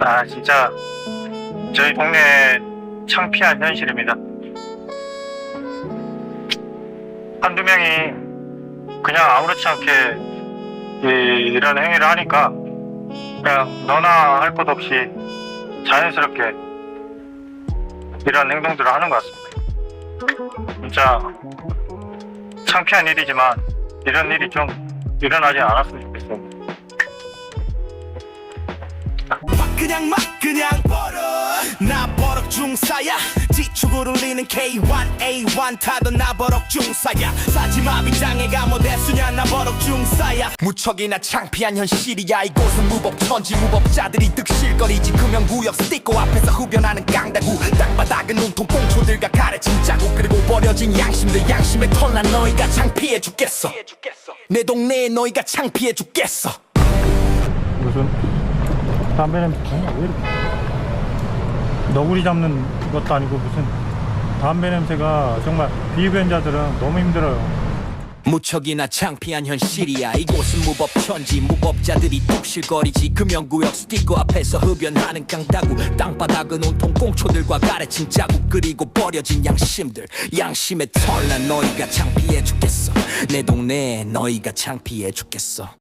아 진짜 저희 동네 창피한 현실입니다. 한두 명이 그냥 아무렇지 않게 이, 이런 행위를 하니까 그냥 너나 할 것 없이 자연스럽게 이런 행동들을 하는 것 같습니다. 진짜 창피한 일이지만 이런 일이 좀 일어나지 않았으면 좋겠습니다. 막 그냥 막 그냥 버럭 나 버럭 중사야. 지축을 울리는 K1 A1 타던 나 버럭 중사야. 사지마 빗장애 가 뭐 대수냐 나 버럭 중사야. 무척이나 창피한 현실이야. 이곳은 무법천지 무법자들이 득실거리지. 금연구역 스티커 앞에서 흡연하는 깡다구. 땅바닥은 온통 꽁초들과 가래진 자국. 그리고 버려진 양심들 양심에 털난 너희가 창피해 죽겠어. 내 동네에 너희가 창피해 죽겠어. 무슨 담배 냄새 아니야 왜 이렇게 너구리 잡는 것도 아니고 무슨 담배 냄새가 정말 비흡연자들은 너무 힘들어요. 무척이나 창피한 현실이야. 이곳은 무법천지 무법자들이 뚝실거리지. 금연구역 스티커 앞에서 흡연하는 강다구. 땅바닥은 온통 꽁초들과 가래친 자국. 그리고 버려진 양심들. 양심에 털난 너희가 창피해 죽겠어. 내 동네에 너희가 창피해 죽겠어